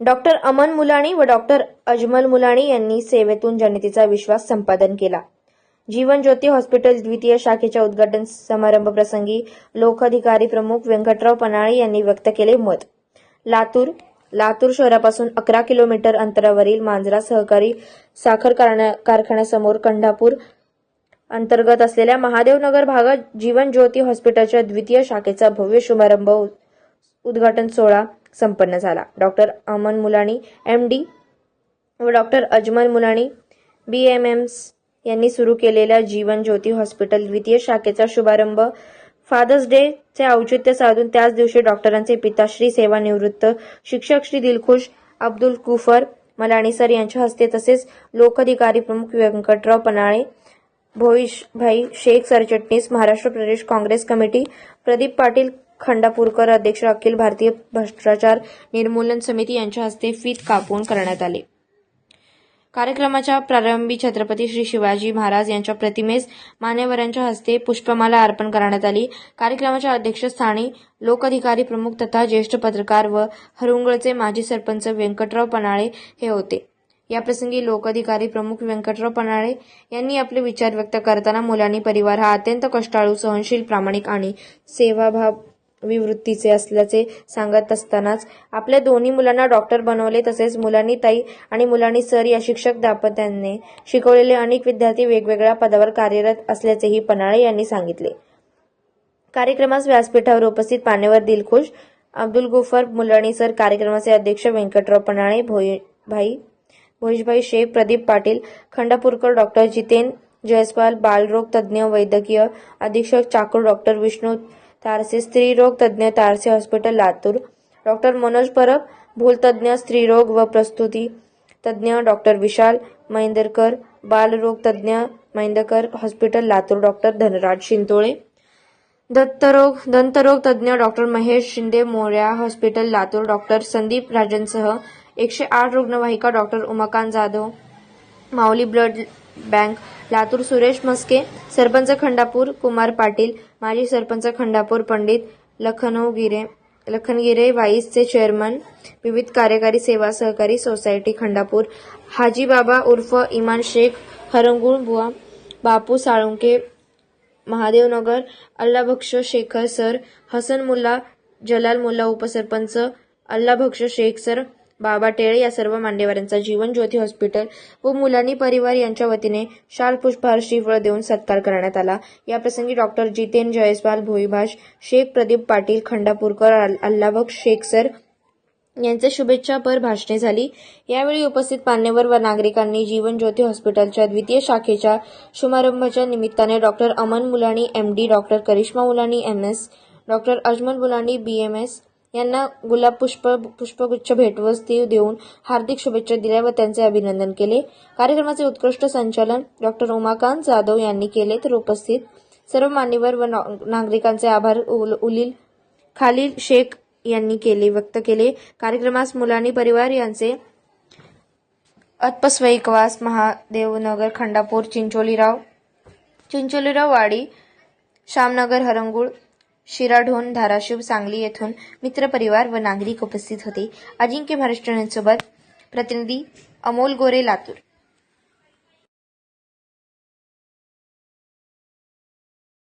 Doctor Aman Mulani व doctor Ajmal Mulani यांनी सेवेतून जनतेचा विश्वास संपादन केला. जीवन ज्योती हॉस्पिटल द्वितीय शाखेच्या उद्घाटन समारंभ प्रसंगी लोकाधिकारी प्रमुख व्यंकटराव पनाळे यांनी व्यक्त केले मत. लातूर लातूर शहरापासून अकरा किलोमीटर अंतरावरील मांजरा सहकारी साखर कारण्या- कारखान्यासमोर कंढापूर अंतर्गत असलेल्या महादेवनगर भागात जीवन ज्योती हॉस्पिटलच्या द्वितीय शाखेचा भव्य शुभारंभ उद्घाटन सोहळा संपन्न झाला. Doctor Aman Mulani M D व doctor Ajmal Mulani B M MS यांनी सुरू केलेल्या जीवन ज्योती हॉस्पिटल द्वितीय शाखेचा शुभारंभ. फादर्स डे चे औचित्य साधून त्याच दिवशी डॉक्टरांचे पिताश्री सेवानिवृत्त शिक्षक श्री दिलखुश अब्दुल कुफर मलाणी सर यांच्या हस्ते तसेच लोकाधिकारी प्रमुख व्यंकटराव पनाळे भोईशभाई शेख सरचिटणीस महाराष्ट्र प्रदेश काँग्रेस कमिटी प्रदीप पाटील खंडापूरकर अध्यक्ष अखिल भारतीय भ्रष्टाचार निर्मूलन समिती यांच्या हस्ते फीत कापून करण्यात आले. कार्यक्रमाच्या प्रारंभी छत्रपती श्री शिवाजी महाराज यांच्या प्रतिमेस मान्यवरांच्या हस्ते पुष्पमाला अर्पण करण्यात आली. कार्यक्रमाच्या अध्यक्षस्थानी लोकाधिकारी प्रमुख तथा ज्येष्ठ पत्रकार व हरुंगळचे माजी सरपंच व्यंकटराव पनाळे हे होते. याप्रसंगी लोकाधिकारी प्रमुख व्यंकटराव पनाळे यांनी आपले विचार व्यक्त करताना मुलांनी परिवार हा अत्यंत कष्टाळू सहनशील प्रामाणिक आणि सेवाभाव विवृत्तीचे असल्याचे सांगत असतानाच आपल्या दोन्ही मुलांना डॉक्टर बनवले तसेच मुलांनी ताई आणि मुलांनी सर या शिक्षक दाम्पत्याने शिकवलेले अनेक विद्यार्थी वेगवेगळ्या पदावर कार्यरत असल्याचेही पनाळे यांनी सांगितले. कार्यक्रमास व्यासपीठावर उपस्थित पानेवर दिलखुश अब्दुल गुफर मुलाणी सर कार्यक्रमाचे अध्यक्ष व्यंकटराव पन्हाळे भोई भाई भोईशभाई शेख प्रदीप पाटील खंडापूरकर डॉक्टर जितेन जयस्वाल बालरोग तज्ज्ञ वैद्यकीय अधीक्षक चाकूर डॉक्टर विष्णू तारसे स्त्रीरोग तज्ज्ञ तारसे हॉस्पिटल लातूर. डॉक्टर मनोज परब भूलतज्ञ स्त्रीरोग व प्रस्तुती तज्ज्ञ डॉक्टर विशाल मैंदरकर बालरोग तज्ज्ञ मैंदकर हॉस्पिटल लातूर डॉक्टर धनराज शिंतोळे. दत्तरोग दंतरोग तज्ज्ञ doctor Mahesh Shinde Morya hospital Latur doctor Sandeep राजनसह एकशे आठ रुग्णवाहिका doctor Umakant Jadhav. Mauli blood bank Latur Suresh Maske sarpanch Khandapur Kumar Patil माजी सरपंच खंडापूर पंडित लखनौगिरे लखनगिरे वाईसचे चेअरमन विविध कार्यकारी सेवा सहकारी सोसायटी खंडापूर हाजी बाबा उर्फ इमान शेख हरंगुळ बुवा बापू साळुंके महादेवनगर अल्लाभक्ष शेखर सर हसन मुल्ला जलाल मुल्ला उपसरपंच अल्लाभक्ष शेख सर बाबा टेळे या सर्व मान्यवरांचा जीवन ज्योती हॉस्पिटल व मुलांनी परिवार यांच्या वतीने शाल पुष्पहार श्रीफळ देऊन सत्कार करण्यात आला. याप्रसंगी डॉक्टर जितेन जयस्वाल भोईभाष शेख प्रदीप पाटील खंडापूरकर अल- अल्लाबक्ष शेख सर यांचे शुभेच्छापर भाषणे झाली. यावेळी उपस्थित मान्यवर व नागरिकांनी जीवन ज्योती हॉस्पिटलच्या द्वितीय शाखेच्या शुभारंभाच्या निमित्ताने doctor Aman Mulani M D doctor Karishma Mulani M S doctor Ajmal Mulani B M S यांना गुलाब पुष्प पुष्पगुच्छ भेटवस्तू देऊन हार्दिक शुभेच्छा दिल्या व त्यांचे अभिनंदन केले. कार्यक्रमाचे उत्कृष्ट संचालन डॉक्टर उमाकांत जाधव यांनी केले. तर उपस्थित सर्व मान्यवर व नागरिकांचे आभार उल- उलील खालील शेख यांनी केले व्यक्त केले. कार्यक्रमास मुलानी परिवार यांचे अल्पस्वैकवास महादेवनगर खंडापूर चिंचोलीराव चिंचोलीराव वाडी श्यामनगर हरंगुळ शिराढोण धाराशिव सांगली येथून मित्रपरिवार व नागरिक उपस्थित होते. अजिंक्य महाराष्ट्र प्रतिनिधी अमोल गोरे लातूर.